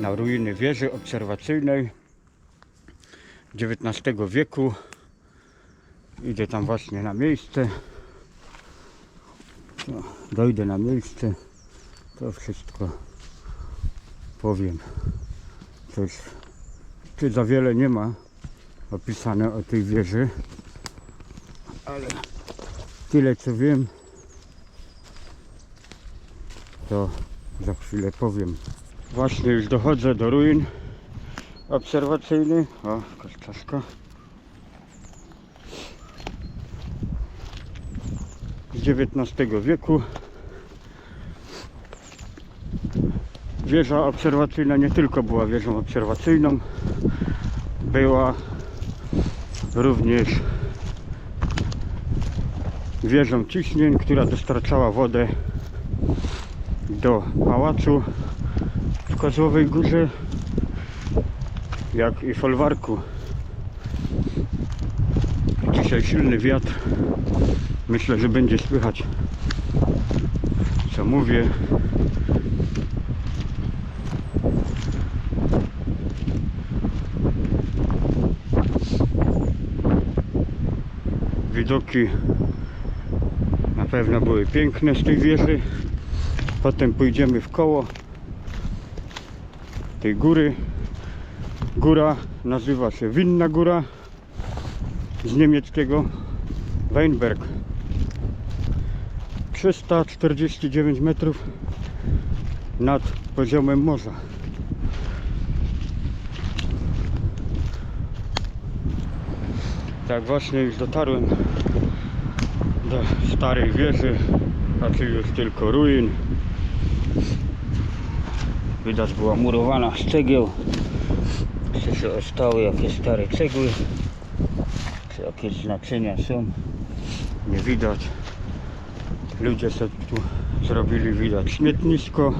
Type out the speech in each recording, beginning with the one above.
na ruiny wieży obserwacyjnej XIX wieku. Idę tam właśnie na miejsce. No, dojdę na miejsce. To wszystko powiem. Coś, czy za wiele nie ma opisane o tej wieży. Ale tyle co wiem, to za chwilę powiem. Właśnie już dochodzę do ruin obserwacyjnych. O, kostka. Z XIX wieku. Wieża obserwacyjna nie tylko była wieżą obserwacyjną, była również wieżą ciśnień, która dostarczała wodę do pałacu w Kozłowej Górze, jak i folwarku. Dzisiaj silny wiatr. Myślę, że będzie słychać co mówię. Widoki na pewno były piękne z tej wieży. Potem pójdziemy w koło tej góry. Góra nazywa się Winna Góra z niemieckiego Weinberg. 349 metrów nad poziomem morza. Tak właśnie już dotarłem do starej wieży, a tu już tylko ruin. Widać była murowana z cegieł. Czy się ostały jakieś stare cegły? Czy jakieś znaczenia są? Nie widać. Ludzie sobie tu zrobili, widać śmietnisko.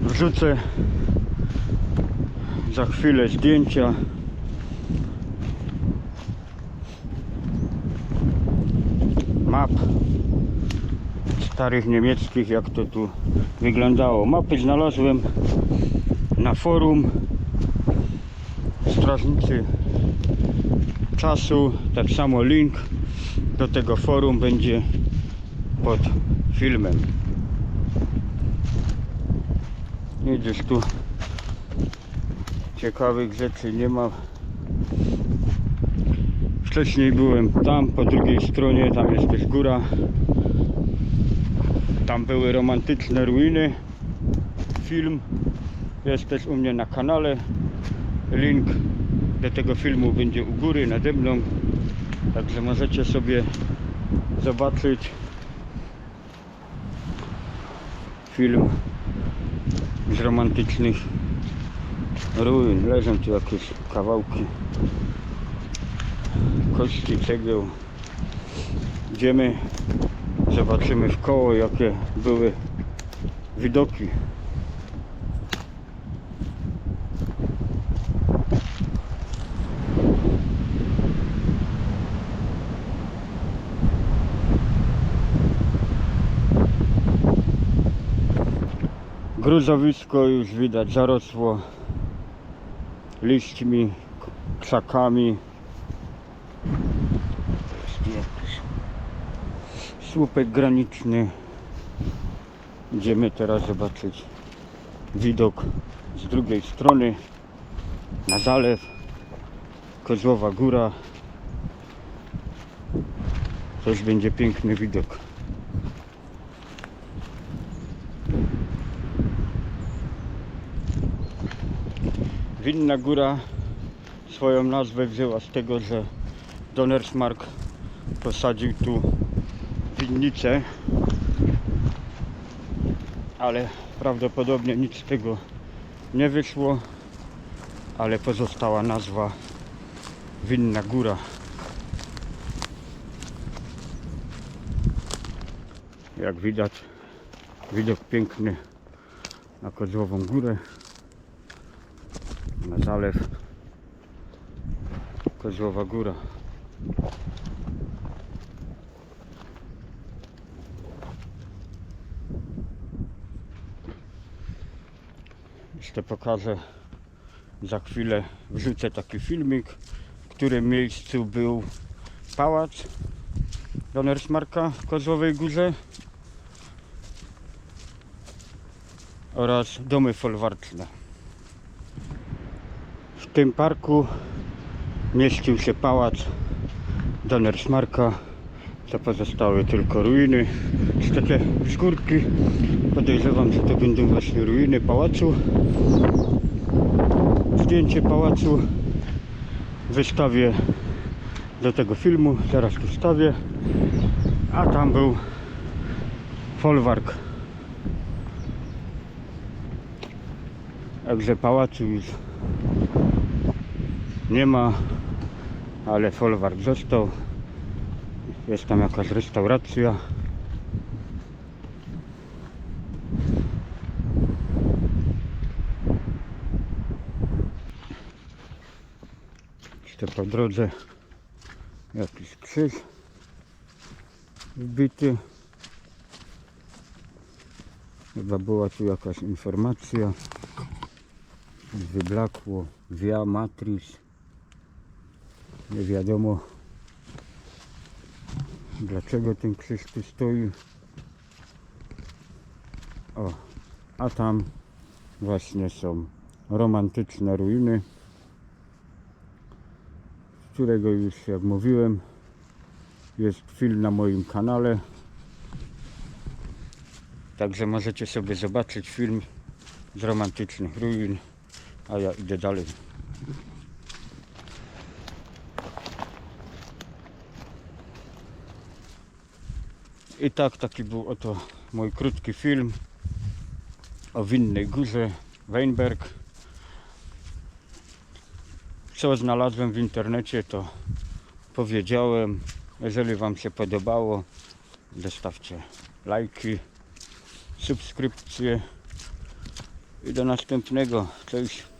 Wrzucę za chwilę zdjęcia. Map starych niemieckich, jak to tu wyglądało. Mapy znalazłem na forum Strażnicy Czasu. Tak samo link do tego forum będzie pod filmem. Jedziesz tu ciekawych rzeczy nie ma. Wcześniej byłem tam po drugiej stronie, tam jest też góra. Tam były romantyczne ruiny. Film jest też u mnie na kanale. Link do tego filmu będzie u góry nade mną. Także możecie sobie zobaczyć film z romantycznych ruin. Leżą tu jakieś kawałki kości, cegieł. Idziemy, zobaczymy w koło jakie były widoki. Gruzowisko już widać zarosło liśćmi, krzakami. Jest tu jakiś słupek graniczny. Idziemy teraz zobaczyć widok z drugiej strony na zalew Kozłowa Góra. Też będzie piękny widok. Winna Góra swoją nazwę wzięła z tego, że Donnersmarck posadził tu winnicę, ale prawdopodobnie nic z tego nie wyszło, ale pozostała nazwa Winna Góra. Jak widać, widok piękny na Kozłową Górę na zalew Kozłowa Góra. Jeszcze pokażę za chwilę, wrzucę taki filmik, w którym miejscu był pałac Donersmarka w Kozłowej Górze oraz domy folwarczne. W tym parku mieścił się pałac Donersmarka, to pozostały tylko ruiny. Czy takie wzgórki, podejrzewam, że to będą właśnie ruiny pałacu. Zdjęcie pałacu wystawię do tego filmu, zaraz tu wstawię. A tam był folwark. Także pałacu już nie ma, ale folwark został. Jest tam jakaś restauracja. Jeszcze po drodze jakiś krzyż wbity. Chyba była tu jakaś informacja. Wyblakło Via Matrix. Nie wiadomo dlaczego ten krzyż tu stoi. O, a tam właśnie są romantyczne ruiny, z którego już jak mówiłem jest film na moim kanale. Także możecie sobie zobaczyć film z romantycznych ruin, a ja idę dalej. I tak taki był oto mój krótki film o winnej górze Weinberg. Co znalazłem w internecie to powiedziałem. Jeżeli Wam się podobało, zostawcie lajki, subskrypcje i do następnego. Cześć.